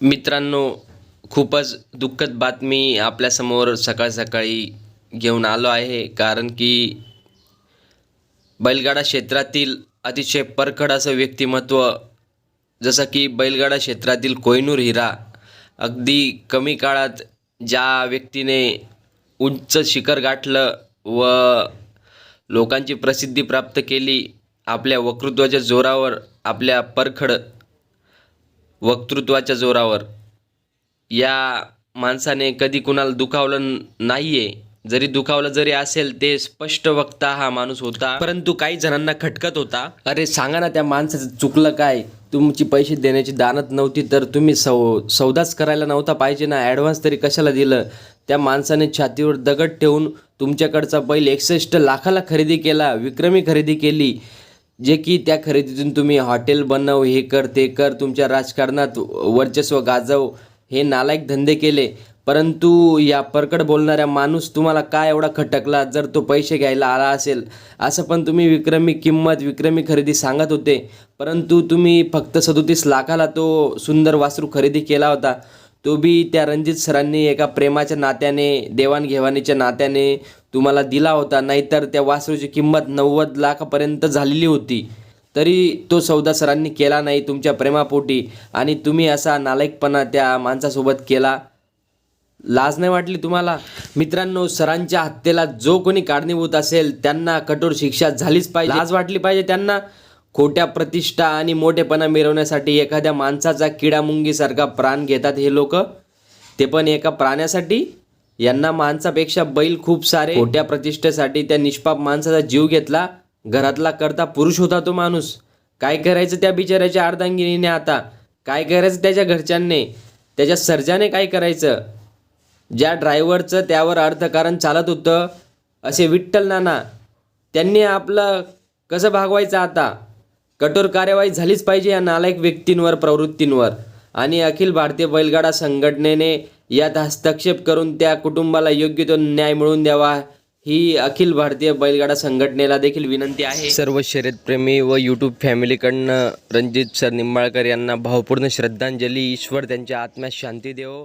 मित्रांनो खूपच दुःखद बातमी आपल्यासमोर सकाळ सकाळी घेऊन आलो आहे कारण की बैलगाडा क्षेत्रातील अतिशय परखड असं व्यक्तिमत्व जसं की बैलगाडा क्षेत्रातील कोहिनूर हिरा अगदी कमी काळात ज्या व्यक्तीने उंच शिखर गाठलं व लोकांची प्रसिद्धी प्राप्त केली आपल्या वक्तृत्वाच्या जोरावर आपल्या परखड वक्तृत्वाच्या जोरावर. या माणसाने कधी कुणाला दुखावलं नाही आहे जरी दुखावलं जरी असेल ते स्पष्ट वक्ता हा माणूस होता. परंतु काही जणांना खटकत होता. अरे सांगा ना त्या माणसाचं चुकलं काय? तुमची पैसे देण्याची दानत नव्हती तर तुम्ही सौ सौदाच करायला नव्हता पाहिजे ना? ॲडव्हान्स तरी कशाला दिलं? त्या माणसाने छातीवर दगड ठेवून तुमच्याकडचा बैल एकसष्ट लाखाला खरेदी केला विक्रमी खरेदी केली. जे की त्या खरेदीतून तुम्ही हॉटेल बनव हे कर ते कर तुमच्या राजकारणात वर्चस्व गाजव हे नालायक धंदे केले. परंतु या परकड बोलणाऱ्या माणूस तुम्हाला काय एवढा खटकला? जर तो पैसे घ्यायला आला असेल असं पण तुम्ही विक्रमी किंमत विक्रमी खरेदी सांगत होते. परंतु तुम्ही फक्त सदोतीस लाखाला तो सुंदर वासरू खरेदी केला होता. तो बी त्या रणजित सरांनी एका प्रेमाच्या नात्याने देवाणघेवाणीच्या नात्याने तुम्हाला दिला होता. नाहीतर त्या वासरूची किंमत नव्वद लाखापर्यंत झालेली होती. तरी तो सौदा सरांनी केला नाही तुमच्या प्रेमापोटी. आणि तुम्ही असा नालायकपणा त्या माणसासोबत केला. लाज नाही वाटली तुम्हाला? मित्रांनो सरांच्या हत्येला जो कोणी कारणीभूत असेल त्यांना कठोर शिक्षा झालीच पाहिजे. लाज वाटली पाहिजे त्यांना? खोट्या प्रतिष्ठा आणि मोठेपणा मिळवण्यासाठी एखाद्या माणसाचा किडामुंगीसारखा प्राण घेतात हे लोक. ते पण एका प्राण्यासाठी? यांना माणसापेक्षा बैल खूप सारे. खोट्या प्रतिष्ठेसाठी त्या निष्पाप माणसाचा जीव घेतला. घरातला करता पुरुष होता तो माणूस. काय करायचं त्या बिचाऱ्याच्या अर्धांगिनीने आता? काय करायचं त्याच्या घरच्यांनी? त्याच्या सर्जाने काय करायचं? ज्या ड्रायव्हरचं त्यावर अर्थकारण चालत होतं असे विठ्ठल नाना त्यांनी आपलं कसं भागवायचं आता? कठोर कार्यवाही झालीच पाहिजे या नालायक व्यक्तींवर प्रवृत्तींवर. आणि अखिल भारतीय बैलगाडा संघटनेने यात हस्तक्षेप करून त्या कुटुंबाला योग्य तो न्याय मिळवून द्यावा ही अखिल भारतीय बैलगाडा संघटनेला देखील विनंती आहे. सर्व शर्यतप्रेमी व यूट्यूब फॅमिलीकडनं रणजित सर निंबाळकर यांना भावपूर्ण श्रद्धांजली. ईश्वर त्यांच्या आत्म्यास शांती देवो.